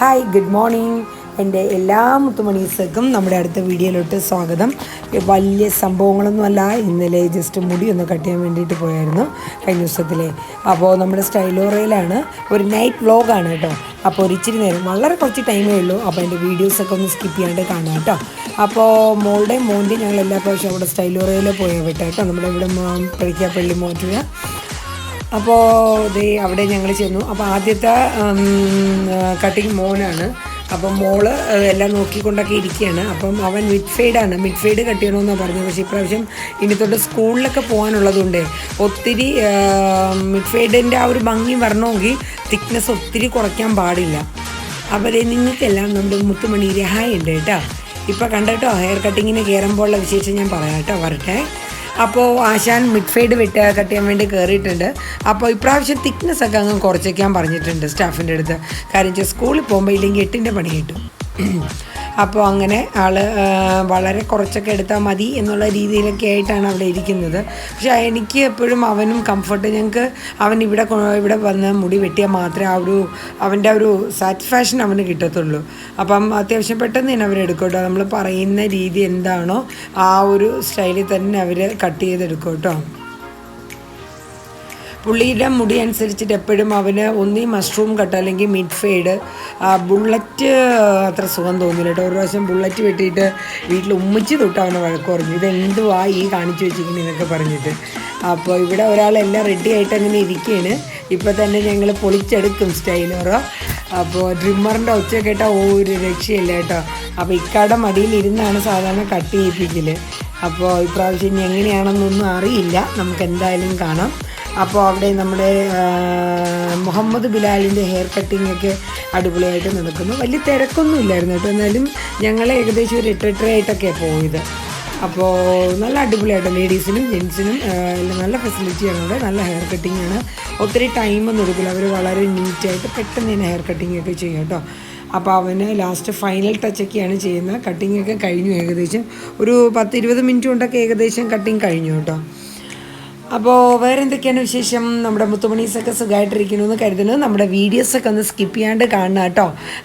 Hi good morning എന്റെ എല്ലാ മുത്തുമണീസർക്കും നമ്മുടെ അടുത്ത വീഡിയോയിലോട്ട് സ്വാഗതം. വലിയ സംഭവങ്ങളൊന്നുമല്ല ഇന്നലെ ജസ്റ്റ് മുടി ഒന്ന് കട്ട് ചെയ്യാൻ വേണ്ടിയിട്ട് പോയായിരുന്നു കഴിഞ്ഞ ദിവസത്തിലെ. അപ്പോൾ നമ്മുടെ സ്റ്റൈലോറയിലാണ് ഒരു നൈറ്റ് വ്ലോഗാണ് കേട്ടോ. അപ്പോൾ ഒരു ഇച്ചിരി നേരം വളരെ കുറച്ച് ടൈമേ ഉള്ളൂ അപ്പോൾ എന്റെ വീഡിയോസൊക്കെ ഒന്ന് സ്കിപ്പ് ചെയ്യാണ്ട് കാണാം കേട്ടോ. അപ്പോൾ മോളുടെ മോന്റെ ഞങ്ങൾ എല്ലാ പ്രാവശ്യം അവിടെ സ്റ്റൈലോറയിൽ പോയാൽ വിട്ടോ കേട്ടോ. നമ്മുടെ ഇവിടെ പള്ളിക്കാപ്പള്ളി മോറ്റുക. അപ്പോൾ ദേ അവിടെ ഞങ്ങൾ ചെന്നു. അപ്പോൾ ആദ്യത്തെ കട്ടിങ് മോനാണ്. അപ്പം മോൾ എല്ലാം നോക്കിക്കൊണ്ടൊക്കെ ഇരിക്കുകയാണ് അപ്പം അവൻ മിഡ് മിഡ്ഫൈഡ് കട്ട് ചെയ്യണമെന്നാണ് പറഞ്ഞത്. പക്ഷേ ഇപ്രാവശ്യം ഇനി തൊട്ട് സ്കൂളിലൊക്കെ പോകാനുള്ളതുകൊണ്ട് ഒത്തിരി മിഡ് ഫെയ്ഡിന്റെ ആ ഒരു ഭംഗി വരണമെങ്കിൽ തിക്നെസ് ഒത്തിരി കുറയ്ക്കാൻ പാടില്ല. അവരെ നിങ്ങൾക്കെല്ലാം നമ്മുടെ മുത്തുമണി രഹായുണ്ട് കേട്ടോ. ഇപ്പോൾ കണ്ടോ ഹെയർ കട്ടിങ്ങിന് കയറുമ്പോഴുള്ള വിശേഷം ഞാൻ പറയാം കേട്ടോ. വരട്ടെ. അപ്പോൾ ആശാൻ മിഡ് ഫൈഡ് വിട്ട് കട്ട് ചെയ്യാൻ വേണ്ടി കയറിയിട്ടുണ്ട് അപ്പോൾ ഇപ്രാവശ്യം തിക്നെസ് ഒക്കെ അങ്ങ് കുറച്ചേക്കാൻ പറഞ്ഞിട്ടുണ്ട് സ്റ്റാഫിന്റെ അടുത്ത്. കാര്യം വെച്ചാൽ സ്കൂളിൽ പോകുമ്പോൾ ഇല്ലെങ്കിൽ എട്ടിന്റെ പണി കിട്ടും. അപ്പോൾ അങ്ങനെ ആൾ വളരെ കുറച്ചൊക്കെ എടുത്താൽ മതി എന്നുള്ള രീതിയിലൊക്കെ ആയിട്ടാണ് അവിടെ ഇരിക്കുന്നത്. പക്ഷേ എനിക്ക് എപ്പോഴും അവനും കംഫർട്ട് ഞങ്ങൾക്ക് അവൻ ഇവിടെ ഇവിടെ വന്ന് മുടി വെട്ടിയാൽ മാത്രമേ ആ ഒരു അവന്റെ ഒരു സാറ്റിസ്ഫാക്ഷൻ അവന് കിട്ടത്തുള്ളൂ. അപ്പം അത്യാവശ്യം പെട്ടെന്ന് തന്നെ അവരെടുക്കും കേട്ടോ. നമ്മൾ പറയുന്ന രീതി എന്താണോ ആ ഒരു സ്റ്റൈലിൽ തന്നെ അവർ കട്ട് ചെയ്തെടുക്കും കേട്ടോ. പുള്ളിയുടെ മുടി അനുസരിച്ചിട്ട് എപ്പോഴും അവന് ഒന്നീ മഷ്റൂം കട്ട് അല്ലെങ്കിൽ മിഡ് ഫെയ്ഡ് ബുള്ളറ്റ് അത്ര സുഖം തോന്നില്ല കേട്ടോ. ഒരു പ്രാവശ്യം ബുള്ളറ്റ് വെട്ടിയിട്ട് വീട്ടിൽ ഉമ്മിച്ച് തൊട്ട് അവനെ വഴക്ക് പറഞ്ഞു. ഇതെന്തുവാ ഈ കാണിച്ചു വെച്ചിരിക്കുന്നു എന്നൊക്കെ പറഞ്ഞിട്ട്. അപ്പോൾ ഇവിടെ ഒരാളെല്ലാം റെഡി ആയിട്ട് അങ്ങനെ ഇരിക്കുകയാണ് ഇപ്പോൾ തന്നെ ഞങ്ങൾ പൊളിച്ചെടുക്കും സ്റ്റൈലോറോ അപ്പോൾ ഡ്രിമ്മറിന്റെ ഒച്ച കേട്ടാൽ ഒരു രക്ഷയില്ല കേട്ടോ. അപ്പോൾ ഇക്കാടെ മടിയിൽ ഇരുന്നാണ് സാധാരണ കട്ട് ചെയ്യിപ്പിക്കൽ അപ്പോൾ ഇപ്രാവശ്യം ഇനി എങ്ങനെയാണെന്നൊന്നും അറിയില്ല. നമുക്ക് എന്തായാലും കാണാം. അപ്പോൾ അവിടെ നമ്മുടെ മുഹമ്മദ് ബിലാലിന്റെ ഹെയർ കട്ടിംഗ് ഒക്കെ അടിപൊളിയായിട്ട് നടക്കുന്നു. വലിയ തിരക്കൊന്നും ഇല്ലായിരുന്നു കേട്ടോ. എന്നാലും ഞങ്ങൾ ഏകദേശം ഒരു എട്ടെട്ടരയായിട്ടൊക്കെയാണ് പോയത്. അപ്പോൾ നല്ല അടിപൊളിയായിട്ട് ലേഡീസിനും ജെൻസിനും നല്ല ഫെസിലിറ്റിയാണ് അവിടെ. നല്ല ഹെയർ കട്ടിംഗ് ആണ്. ഒത്തിരി ടൈമൊന്നും എടുക്കില്ല. അവർ വളരെ നീറ്റായിട്ട് പെട്ടെന്ന് തന്നെ ഹെയർ കട്ടിംഗ് ഒക്കെ ചെയ്യും കേട്ടോ. അപ്പോൾ അവന് ലാസ്റ്റ് ഫൈനൽ ടച്ചൊക്കെയാണ് ചെയ്യുന്നത്. കട്ടിംഗ് ഒക്കെ കഴിഞ്ഞു ഏകദേശം. ഒരു പത്ത് ഇരുപത് മിനിറ്റ് കൊണ്ടൊക്കെ ഏകദേശം കട്ടിങ് കഴിഞ്ഞു കേട്ടോ. അപ്പോൾ വേറെ എന്തൊക്കെയാണ് വിശേഷം? നമ്മുടെ മുത്തുമണീസൊക്കെ സുഖമായിട്ടിരിക്കുന്നു എന്ന് കരുതുന്നു. നമ്മുടെ വീഡിയോസൊക്കെ ഒന്ന് സ്കിപ്പ് ചെയ്യാണ്ട് കാണണം കേട്ടോ.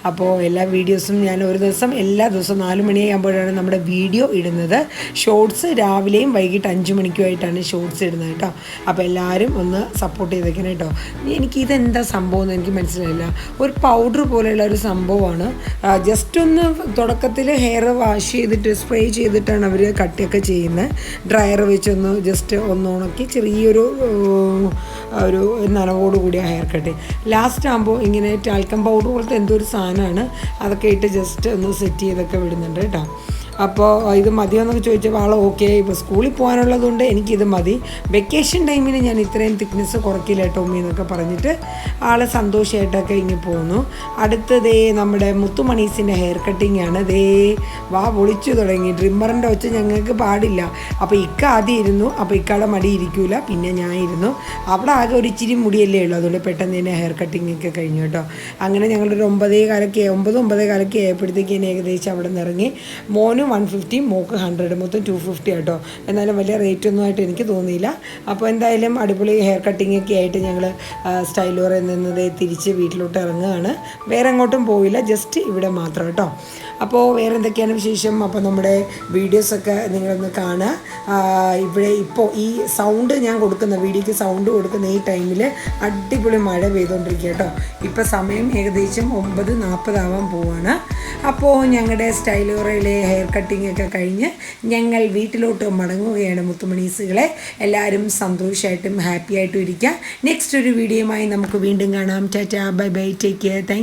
അപ്പോൾ എല്ലാ വീഡിയോസും ഞാൻ ഒരു ദിവസം എല്ലാ ദിവസവും നാല് മണിയാകുമ്പോഴാണ് നമ്മുടെ വീഡിയോ ഇടുന്നത്. ഷോർട്സ് രാവിലെയും വൈകിട്ട് അഞ്ച് മണിക്കുമായിട്ടാണ് ഷോർട്സ് ഇടുന്നത് കേട്ടോ. അപ്പോൾ എല്ലാവരും ഒന്ന് സപ്പോർട്ട് ചെയ്തേക്കണം കേട്ടോ. എനിക്കിതെന്താ സംഭവം എന്ന് എനിക്ക് മനസ്സിലായില്ല. ഒരു പൗഡർ പോലെയുള്ള ഒരു സംഭവമാണ്. ജസ്റ്റ് ഒന്ന് തുടക്കത്തിൽ ഹെയർ വാഷ് ചെയ്തിട്ട് സ്പ്രേ ചെയ്തിട്ടാണ് അവർ കട്ടിയൊക്കെ ചെയ്യുന്നത്. ഡ്രയർ വെച്ചൊന്ന് ജസ്റ്റ് ഒന്ന് ഉണക്കി ചെറിയൊരു ഒരു നനവോട് കൂടിയ ഹെയർ കട്ട് ലാസ്റ്റ് ആകുമ്പോൾ ഇങ്ങനെ ടാൽക്കം പൗഡർ പോലത്തെ എന്തോ ഒരു സാധനമാണ്. അതൊക്കെ ഇട്ട് ജസ്റ്റ് ഒന്ന് സെറ്റ് ചെയ്തൊക്കെ വിടുന്നുണ്ട് കേട്ടോ. അപ്പോൾ ഇത് മതിയോ എന്നൊക്കെ ചോദിച്ചപ്പോൾ ആൾ ഓക്കെ ഇപ്പോൾ സ്കൂളിൽ പോകാനുള്ളതുകൊണ്ട് എനിക്കിത് മതി. വെക്കേഷൻ ടൈമിൽ ഞാൻ ഇത്രയും തിക്നെസ് കുറയ്ക്കില്ല കേട്ടോ ഉമ്മി എന്നൊക്കെ പറഞ്ഞിട്ട് ആൾ സന്തോഷമായിട്ടൊക്കെ ഇങ്ങനെ പോകുന്നു അടുത്തതേ ദേ നമ്മുടെ മുത്തുമണീസിന്റെ ഹെയർ കട്ടിംഗ് ആണ്. ദേ വാ പൊളിച്ചു തുടങ്ങി. ട്രിമ്മറിന്റെ ഒച്ച ഞങ്ങൾക്ക് പാടില്ല. അപ്പോൾ ഇക്ക ആദ്യം ഇരുന്നു. അപ്പോൾ ഇക്കയുടെ മടി ഇരിക്കൂല. പിന്നെ ഞാൻ ഇരുന്നു. അവിടെ ആകെ ഒരു ഇച്ചിരി മുടിയല്ലേ ഉള്ളൂ. അതുകൊണ്ട് പെട്ടെന്ന് തന്നെ ഹെയർ കട്ടിംഗ് ഒക്കെ കഴിഞ്ഞു കേട്ടോ. അങ്ങനെ ഞങ്ങളൊരു ഒമ്പതേ കാലൊക്കെ ഒമ്പത് ഒമ്പതേ കാലൊക്കെ ആയപ്പോഴത്തേക്കും ഏകദേശം അവിടെ നിന്ന് ഇറങ്ങി മോനും മോന് വൺ ഫിഫ്റ്റി മോക്ക് ഹൺഡ്രഡ് മൊത്തം ടു ഫിഫ്റ്റി ആട്ടോ. എന്നാലും വലിയ റേറ്റ് ഒന്നും ആയിട്ട് എനിക്ക് തോന്നിയില്ല. അപ്പോൾ എന്തായാലും അടിപൊളി ഹെയർ കട്ടിംഗ് ഒക്കെ ആയിട്ട് ഞങ്ങൾ സ്റ്റൈലോറിൽ നിന്ന് തിരിച്ച് വീട്ടിലോട്ട് ഇറങ്ങുകയാണ്. വേറെ അങ്ങോട്ടും പോയില്ല ജസ്റ്റ് ഇവിടെ മാത്രം കേട്ടോ. അപ്പോൾ വേറെ എന്തൊക്കെയാണ് വിശേഷം? അപ്പോൾ നമ്മുടെ വീഡിയോസൊക്കെ നിങ്ങളൊന്ന് കാണുക. ഇവിടെ ഇപ്പോൾ ഈ സൗണ്ട് ഞാൻ കൊടുക്കുന്ന വീഡിയോക്ക് സൗണ്ട് കൊടുക്കുന്ന ഈ ടൈമിൽ അടിപൊളി മഴ പെയ്തുകൊണ്ടിരിക്കുക കേട്ടോ. ഇപ്പോൾ സമയം ഏകദേശം ഒമ്പത് നാൽപ്പതാവാൻ പോവാണ്. അപ്പോൾ ഞങ്ങളുടെ സ്റ്റൈലോറയിലെ ഹെയർ കട്ടിംഗ് ഒക്കെ കഴിഞ്ഞ് ഞങ്ങൾ വീട്ടിലോട്ട് മടങ്ങുകയാണ് മുത്തുമണീസുകളെ എല്ലാവരും സന്തോഷമായിട്ടും ഹാപ്പിയായിട്ടും ഇരിക്കുക നെക്സ്റ്റ് ഒരു വീഡിയോയുമായി നമുക്ക് വീണ്ടും കാണാം. Tata bye bye take care thank